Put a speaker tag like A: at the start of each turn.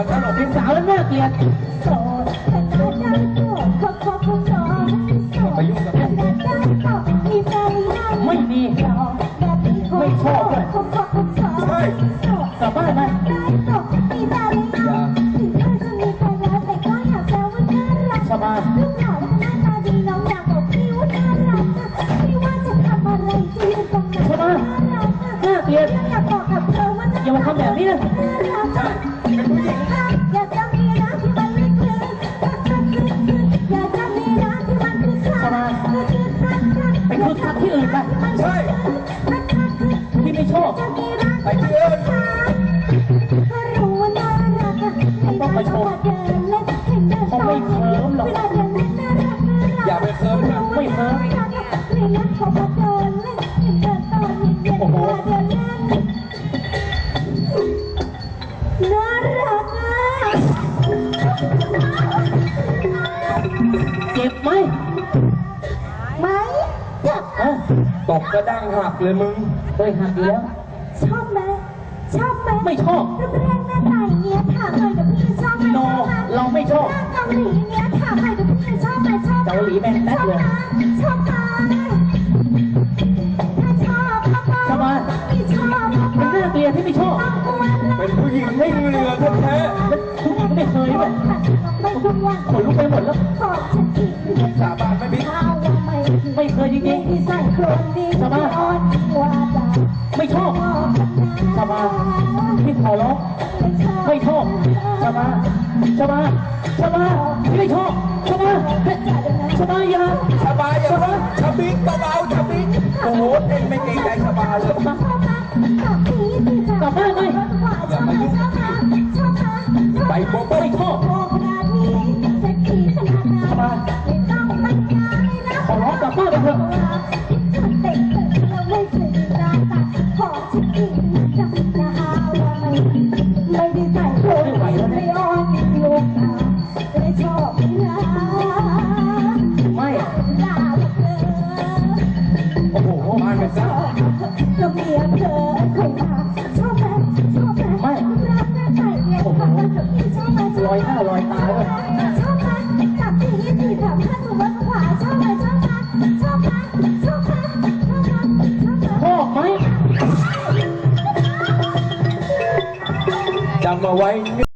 A: มันตลก
B: เป็นสาวแล้วน่าเกลียด
C: โสดแต่ก็ได้โสดขอขอขอขอ
A: ไปยุ่งกับม่
C: ก็ได้โสดมีแฟน
B: ไม่มี
C: โสดแบบนี้ขอ
B: ไม่ชอบด้วย
C: ขอขอขอขอ
A: เฮ้ย
C: โสด
B: กลับบ้านไหม
C: ได้โสดมีแฟนหรือยังถึงแม้จะมีแฟนแล้วแต่ก็อยากแซวว่าน่ารัก
B: สบาย
C: ลูกหล่อและหน้าตาดีน้องอยากบอกพี่ว่าน่ารักอะไม่ว่าจะทำอะไรที่ตรงไหน
B: สบาย
C: น่ารักอะ
B: น่าเกลียด
C: อยากบอกกับเธอว่าน่า
B: อย่ามาทำแบบนี้นะ ไปคึกคักที่อื่นไป
A: ใช่
C: คักคักคือ
B: พี่ไม่ชอบ
C: จะมีรัก
A: ไปที่อื่น
C: ก็รู้ว่าน่ารักอะในบ้านเขาเดินเล่นเห็นเดินต่อเเจ็
B: บไหม
C: ไหมจับ
B: เออ
A: ตกกระดังหักเลยมึง
B: เคยหักอยู่แล้ว
C: ชอบไหมชอบไหม
B: ไม่ชอบ
C: รูปร่างหน้าตาอย่างเงี้ยถามหน่อยเดี๋ยวพี่ชอบไหม
B: โน
C: ชอบไหม
B: เราไม่ชอบ
C: หน้าเกาหลีอย่างเงี้ยถามหน่อยเดี๋ยวพี่ชอบไหมชอบไหม
B: เกาหลีแม่งแป๊ดเลย
C: ชอบไหมถ้าชอบพ่อพ่อ
B: สบาย
C: ไม่ชอบพ่อ
B: เป็
C: พ่
B: น
C: อ
B: น่าเกลียดที่ไม่ชอบ
C: ต้องกวนเลย
A: เป็นผู้หญิงให้เรือแท้
B: แไปหมดแล้ว
C: ขอบฉันที
A: ๆสาบานไม่มี
C: ข้าวว่าไม่
B: ไม่เคยจริง
C: ที่ใส่โครนดีที่อ่อนว่าจะ
B: ๆไม่ชอบ
C: ชอบกันนะ
B: สบายพี่ขอร้องไม่ชอบชบาชบาชบาไม่ชอบชบาชบาอย่า
A: สบายอย่าร้องชะบิ๊กเบาๆชะบิ๊กโอ้โหเต้นไม่เกรงใจสบายเลย
C: เป็น
A: ซะ
C: จะเมียเธอคยมาชอบไหมชอบไหมรักแม่ไก่เนี่ยทำกันกับพี่ชอบไหม
B: ลอยห้าลอยตาย
C: ชอบไหมจับที่ยี่สี่สามห้าถูกวัดขวาชอบไหมชอบไหมชอบไหมชอบไหมชอบไหมชอบไหม
B: ชอบไหม
A: จำเอาไว้